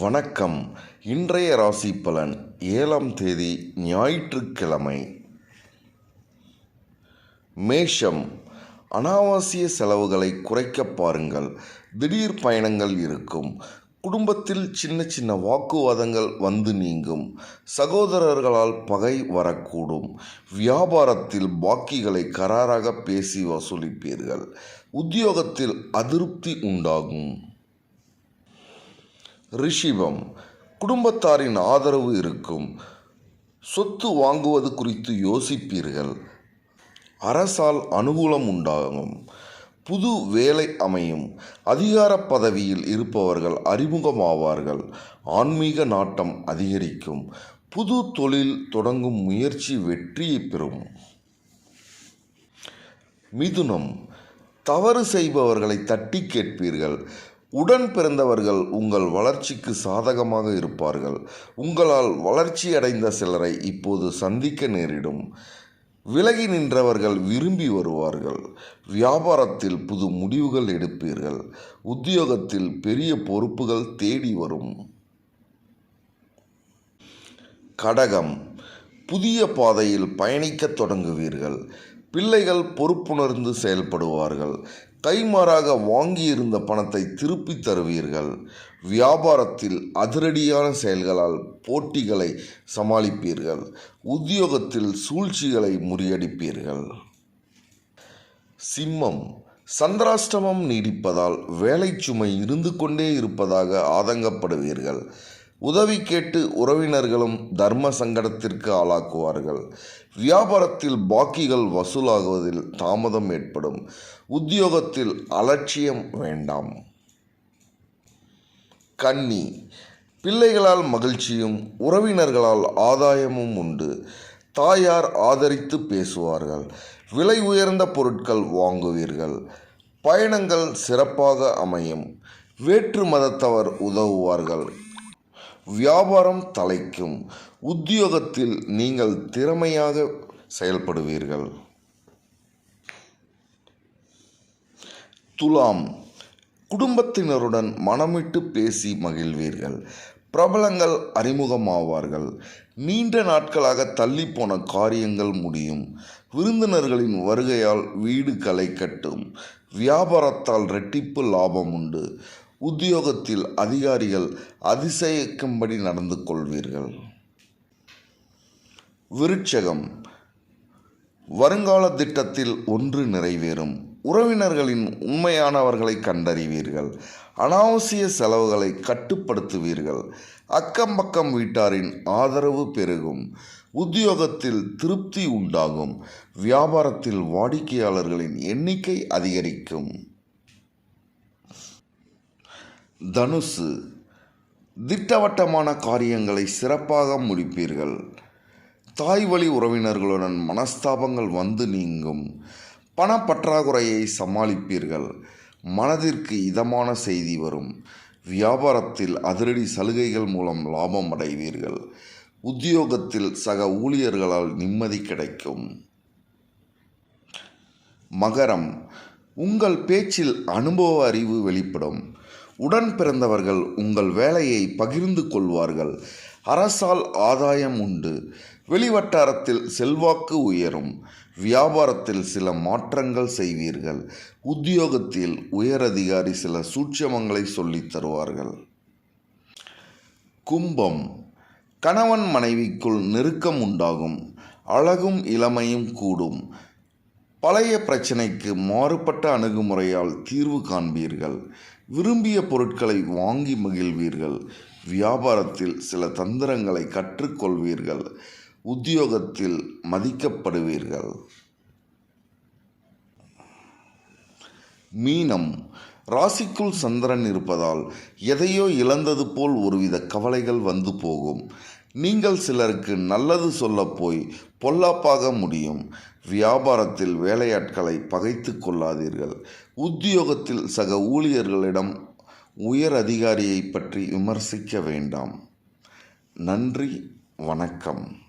வணக்கம். இன்றைய ராசி பலன் ஏழாம் தேதி ஞாயிற்றுக்கிழமை. மேஷம் அனாவசிய செலவுகளை குறைக்க பாருங்கள். திடீர் பயணங்கள் இருக்கும். குடும்பத்தில் சின்ன சின்ன வாக்குவாதங்கள் வந்து நீங்கும். சகோதரர்களால் பகை வரக்கூடும். வியாபாரத்தில் பாக்கிகளை கராராக பேசி வசூலிப்பீர்கள். உத்தியோகத்தில் அதிருப்தி உண்டாகும். ரிஷிபம் குடும்பத்தாரின் ஆதரவு இருக்கும். சொத்து வாங்குவது குறித்து யோசிப்பீர்கள். அரசால் அனுகூலம் உண்டாகும். புது வேலை அமையும். அதிகார பதவியில் இருப்பவர்கள் அறிமுகமாவார்கள். ஆன்மீக நாட்டம் அதிகரிக்கும். புது தொழில் தொடங்கும் முயற்சி வெற்றியை பெறும். மிதுனம் தவறு செய்பவர்களை தட்டி கேட்பீர்கள். உடன் பிறந்தவர்கள் உங்கள் வளர்ச்சிக்கு சாதகமாக இருப்பார்கள். உங்களால் வளர்ச்சி அடைந்த சிலரை இப்போது சந்திக்க நேரிடும். விலகி நின்றவர்கள் விரும்பி வருவார்கள். வியாபாரத்தில் புது முடிவுகள் எடுப்பீர்கள். உத்தியோகத்தில் பெரிய பொறுப்புகள் தேடி வரும். கடகம். புதிய பாதையில் பயணிக்கத் தொடங்குவீர்கள். பிள்ளைகள் பொறுப்புணர்ந்து செயல்படுவார்கள். கைமாறாக வாங்கியிருந்த பணத்தை திருப்பித் தருவீர்கள். வியாபாரத்தில் அதிரடியான செயல்களால் போட்டிகளை சமாளிப்பீர்கள். உத்தியோகத்தில் சூழ்ச்சிகளை முறியடிப்பீர்கள். சிம்மம். சந்திராஷ்டமம் நீடிப்பதால் வேலை சுமை இருந்து கொண்டே இருப்பதாக ஆதங்கப்படுவீர்கள். உதவி கேட்டு உறவினர்களும் தர்ம சங்கடத்திற்கு ஆளாக்குவார்கள். வியாபாரத்தில் பாக்கிகள் வசூலாகுவதில் தாமதம் ஏற்படும். உத்தியோகத்தில் அலட்சியம் வேண்டாம். கன்னி. பிள்ளைகளால் மகிழ்ச்சியும் உறவினர்களால் ஆதாயமும் உண்டு. தாயார் ஆதரித்து பேசுவார்கள். விலை உயர்ந்த பொருட்கள் வாங்குவீர்கள். பயணங்கள் சிறப்பாக அமையும். வேற்று மதத்தவர் உதவுவார்கள். வியாபாரம் தலைக்கும் உத்தியோகத்தில் நீங்கள் திறமையாக செயல்படுவீர்கள். துலாம். குடும்பத்தினருடன் மனமிட்டு பேசி மகிழ்வீர்கள். பிரபலங்கள் அறிமுகமாவார்கள். நீண்ட நாட்களாக தள்ளிப்போன காரியங்கள் முடியும். விருந்தினர்களின் வருகையால் வீடு களை கட்டும். வியாபாரத்தால் ரெட்டிப்பு லாபம் உண்டு. உத்தியோகத்தில் அதிகாரிகள் அதிசயிக்கும்படி நடந்து கொள்வீர்கள். விருட்சகம். வருங்கால திட்டத்தில் ஒன்று நிறைவேறும். உறவினர்களின் உண்மையானவர்களை கண்டறிவீர்கள். அனாவசிய செலவுகளை கட்டுப்படுத்துவீர்கள். அக்கம் பக்கம் வீட்டாரின் ஆதரவு பெருகும். உத்தியோகத்தில் திருப்தி உண்டாகும். வியாபாரத்தில் வாடிக்கையாளர்களின் எண்ணிக்கை அதிகரிக்கும். தனுசு திட்டவட்டமான காரியங்களை சிறப்பாக முடிப்பீர்கள். தாய் வழி உறவினர்களுடன் மனஸ்தாபங்கள் வந்து நீங்கும். பணப்பற்றாக்குறையை சமாளிப்பீர்கள். மனதிற்கு இதமான செய்தி வரும். வியாபாரத்தில் அதிரடி சலுகைகள் மூலம் லாபம் அடைவீர்கள். உத்தியோகத்தில் சக ஊழியர்களால் நிம்மதி கிடைக்கும். மகரம் உங்கள் பேச்சில் அனுபவ அறிவு வெளிப்படும். உடன் பிறந்தவர்கள் உங்கள் வேலையை பகிர்ந்து கொள்வார்கள். அரசால் ஆதாயம் உண்டு. வெளிவட்டாரத்தில் செல்வாக்கு உயரும். வியாபாரத்தில் சில மாற்றங்கள் செய்வீர்கள். உத்தியோகத்தில் உயரதிகாரி சில சூட்சமங்களை சொல்லித் தருவார்கள். கும்பம். கணவன் மனைவிக்குள் நெருக்கம் உண்டாகும். அழகும் இளமையும் கூடும். பழைய பிரச்சனைக்கு மாறுபட்ட அணுகுமுறையால் தீர்வு காண்பீர்கள். விரும்பிய பொருட்களை வாங்கி மகிழ்வீர்கள். வியாபாரத்தில் சில தந்திரங்களை கற்றுக்கொள்வீர்கள். உத்தியோகத்தில் மதிக்கப்படுவீர்கள். மீனம். ராசிக்குள் சந்திரன் இருப்பதால் எதையோ இழந்தது போல் ஒருவித கவலைகள் வந்து போகும். நீங்கள் சிலருக்கு நல்லது சொல்ல போய் பொல்லாப்பாக முடியும். வியாபாரத்தில் வேலையாட்களை பகைத்து கொள்ளாதீர்கள். உத்தியோகத்தில் சக ஊழியர்களிடம் உயர் அதிகாரியை பற்றி விமர்சிக்க வேண்டாம். நன்றி வணக்கம்.